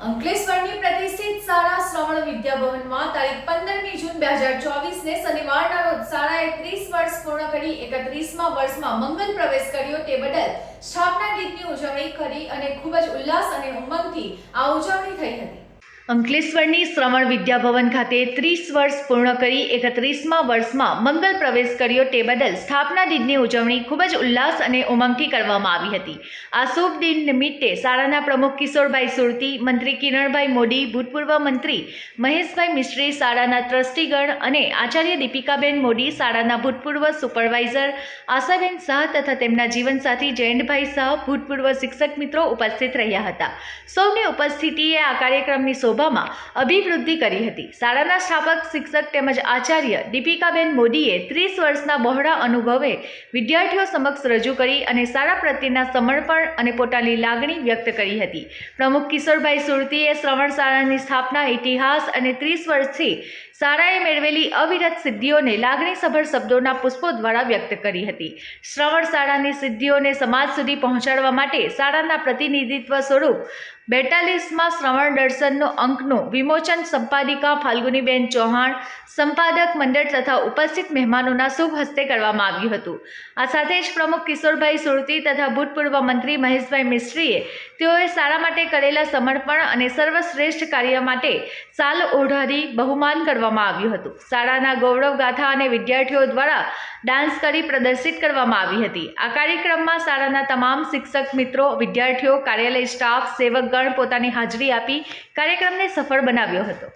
અંકલેશ્વરની પ્રતિષ્ઠિત શાળા શ્રવણ વિદ્યાભવનમાં તારીખ પંદરમી જૂન બે હજાર ચોવીસને શનિવારના રોજ શાળાએ ત્રીસ વર્ષ પૂર્ણ કરી એકત્રીસમાં વર્ષમાં મંગલ પ્રવેશ કર્યો તે બદલ સ્થાપના ગીતની ઉજવણી કરી અને ખૂબ જ ઉલ્લાસ અને ઉમંગથી આ ઉજવણી થઈ હતી. અંકલેશ્વરની શ્રવણ વિદ્યાભવન ખાતે ત્રીસ વર્ષ પૂર્ણ કરી એકત્રીસમાં વર્ષમાં મંગલ પ્રવેશ કર્યો તે બદલ સ્થાપના દિનની ઉજવણી ખૂબ જ ઉલ્લાસ અને ઉમંગથી કરવામાં આવી હતી. આ શુભ દિન નિમિત્તે શાળાના પ્રમુખ કિશોરભાઈ સુરતી, મંત્રી કિરણભાઈ મોદી, ભૂતપૂર્વ મંત્રી મહેશભાઈ મિશ્રી, શાળાના ટ્રસ્ટીગણ અને આચાર્ય દીપિકાબેન મોદી, શાળાના ભૂતપૂર્વ સુપરવાઇઝર આશાબેન શાહ તથા તેમના જીવનસાથી જયંતભાઈ શાહ, ભૂતપૂર્વ શિક્ષક મિત્રો ઉપસ્થિત રહ્યા હતા. સૌની ઉપસ્થિતિએ આ કાર્યક્રમની શોભામાં અભિવૃદ્ધિ કરી હતી. શાળાના સ્થાપક, શિક્ષક તેમજ આચાર્ય દીપિકાબેન મોદીએ ત્રીસ વર્ષના બહોળા અનુભવે વિદ્યાર્થીઓ સમક્ષ રજૂ કરી અને શાળા પ્રત્યેના સમર્પણ અને પોતાની લાગણી વ્યક્ત કરી હતી. પ્રમુખ કિશોરભાઈ સુરતીએ શ્રવણ શાળાની સ્થાપના ઇતિહાસ અને ત્રીસ વર્ષથી શાળાએ મેળવેલી અવિરત સિદ્ધિઓને લાગણીસભર શબ્દોના પુષ્પો દ્વારા વ્યક્ત કરી હતી. શ્રવણ શાળાની સિદ્ધિઓને સમાજ સુધી પહોંચાડવા માટે શાળાના પ્રતિનિધિત્વ સ્વરૂપ બેતાલીસમાં શ્રવણ દર્શનનો અંકનું વિમોચન સંપાદિકા ફાલ્ગુનીબેન ચૌહાણ, સંપાદક મંડળ તથા ઉપસ્થિત મહેમાનોના શુભ હસ્તે કરવામાં આવ્યું હતું. આ સાથે જ પ્રમુખ કિશોરભાઈ સુરતી તથા ભૂતપૂર્વ મંત્રી મહેશભાઈ મિસ્ત્રીએ તેઓએ શાળા માટે કરેલા સમર્પણ અને સર્વશ્રેષ્ઠ કાર્ય માટે સાલ ઓઢારી બહુમાન કરવામાં આવ્યું હતું. શાળાના ગૌરવ ગાથા અને વિદ્યાર્થીઓ દ્વારા ડાન્સ કરી પ્રદર્શિત કરવામાં આવી હતી. આ કાર્યક્રમમાં શાળાના તમામ શિક્ષક, મિત્રો, વિદ્યાર્થીઓ, કાર્યાલય સ્ટાફ, સેવકગણ પોતાની હાજરી આપી કાર્યક્રમને સફળ બનાવ્યો હતો.